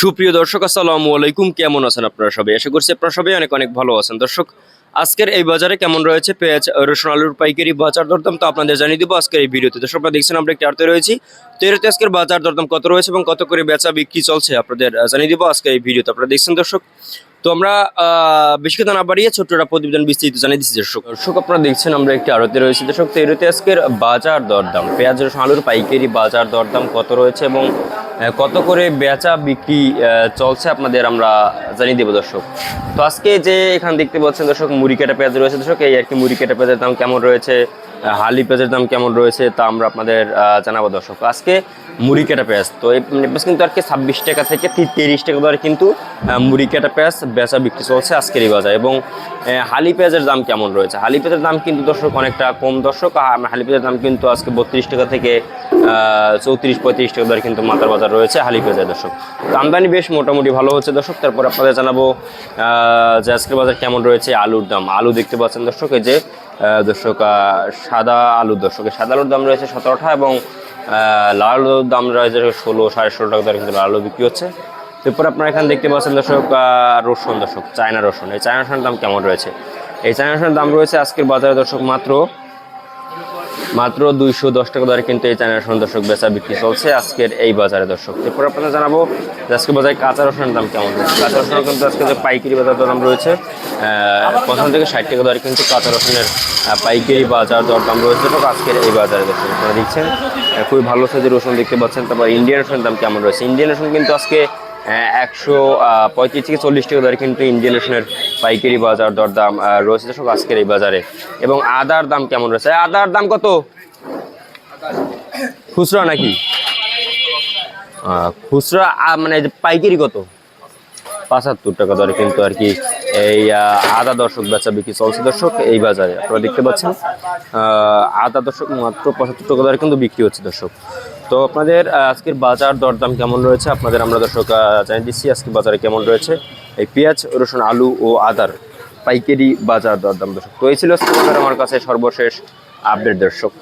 সুপ্রিয় দর্শক, আসসালামু আলাইকুম। কেমন আছেন আপনারা সবাই? আশা করছি আপনারা সবাই অনেক অনেক ভালো আছেন। দর্শক, আজকের এই বাজারে কেমন রয়েছে? পেঁয়াজ, রসুন, আলুর পাইকারি বাজার দরদাম তো আপনাদের জানিয়ে দেবো আজকের এই ভিডিওতে। দর্শক, আপনারা দেখছেন আমরা একটি আড়তে রয়েছি। তো আজকের বাজার দরদাম কত রয়েছে এবং কত করে বেচা বিক্রি চলছে আপনাদের জানিয়ে দেবো আজকের এই ভিডিওতে। আপনারা দেখছেন দর্শক তো আমরা বেশি কথা না বাড়িয়ে একটা প্রতিবেদন বিস্তৃত জানিয়ে দিচ্ছি, দর্শক। দর্শক, আপনারা দেখছেন, আমরা একটি আড়তে রয়েছি। দর্শক, তো এরতে আজকের বাজার দরদাম, পেঁয়াজ, রসুন, আলুর পাইকারি বাজার দরদাম কত রয়েছে এবং কত করে বেচা বিক্রি চলছে আপনাদের আমরা জানিয়ে দেবো, দর্শক। তো আজকে যে এখানে দেখতে পাচ্ছেন, দর্শক, মুড়ি কাটা পেঁয়াজ রয়েছে। দর্শক, এই আর কি মুড়ি কাটা পেঁয়াজের দাম কেমন রয়েছে? হালি পেঁয়াজের দাম কেমন রয়েছে তা আমরা আপনাদের জানাব দর্শক। আজকে মুড়ি কাটা পেঁয়াজ, তো এই পেঁয়াজ কিন্তু আর কি ছাব্বিশ টাকা থেকে তিরিশ টাকা দরে কিন্তু মুড়ি কাটা পেঁয়াজ বেচা বিক্রি চলছে আজকের এই বাজার। এবং হালি পেঁয়াজের দাম কেমন রয়েছে? হালি পেঁয়াজের দাম কিন্তু দর্শক অনেকটা কম দর্শক হালি পেঁয়াজের দাম কিন্তু আজকে বত্রিশ টাকা থেকে চৌত্রিশ, পঁয়ত্রিশ টাকা দরে কিন্তু মাথার বাজার রয়েছে হালি পেঁয়াজের দর্শক। তো আমদানি বেশ মোটামুটি ভালো হচ্ছে দর্শক, তারপর আপনাদের জানাব যে আজকের বাজার কেমন রয়েছে আলুর দাম। আলু দেখতে পাচ্ছেন দর্শক, এই যে দর্শক সাদা আলুর দর্শক। সাদা আলুর দাম রয়েছে সতেরো টাকা এবং লাল আলুর দাম রয়েছে ষোলো, সাড়ে ষোলো টাকা দরে কিন্তু লাল আলু বিক্রি হচ্ছে। এরপর আপনারা এখানে দেখতে পাচ্ছেন দর্শক রসুন দর্শক, চায়না রসুন। এই চায়না রসুনের দাম কেমন রয়েছে? এই চায়না রসুনের দাম রয়েছে আজকের বাজারে দর্শক মাত্র মাত্র দুইশো দশ টাকা দরে কিন্তু এই চায়না রসুন দর্শক বেচা বিক্রি চলছে আজকের এই বাজারে দর্শক। এরপর আপনাদের জানাব যে আজকের বাজারে কাঁচা রসুনের দাম কেমন কাঁচা রসুনের কিন্তু আজকে যে পাইকারি বাজার দাম রয়েছে পঞ্চান্ন থেকে ষাট টাকা দরে কিন্তু কাঁচা রসুনের পাইকারি বাজার দর দাম রয়েছে। দর্শক, আজকের এই বাজারে দর্শক আপনারা দেখছেন খুবই ভালো সাইজের রসুন দেখতে পাচ্ছেন। তারপর ইন্ডিয়ান রসুনের দাম কেমন রয়েছে? ইন্ডিয়ান রসুন কিন্তু আজকে একশো পঁয়ত্রিশ থেকে চল্লিশ টাকা দরে কিন্তু ইন্ডিয়ান রসুনের পাইকারি বাজার দরদাম আহ, রয়েছে দর্শক আজকের এই বাজারে। এবং আদার দাম কেমন রয়েছে? আদার দাম কত? খুচরা নাকি? খুচরা মানে পাইকারি কত? পঁচাত্তর টাকা দরে কিন্তু আর কি এই আদা দর্শক বেচা বিক্রি চলছে দর্শক এই বাজারে। আপনারা দেখতে পাচ্ছেন আদা দর্শক মাত্র পঁচাত্তর টাকা দরে কিন্তু বিক্রি হচ্ছে দর্শক। তো আপনাদের আজকের বাজার দরদাম কেমন রয়েছে? আপনাদের আমরা দর্শক জানিয়ে দিচ্ছি আজকে বাজারে কেমন রয়েছে। এই পেঁয়াজ, রসুন, আলু ও আদার পাইকারি বাজার দরদাম দর্শক। তো এই ছিল আমার কাছে সর্বশেষ আপডেট দর্শক।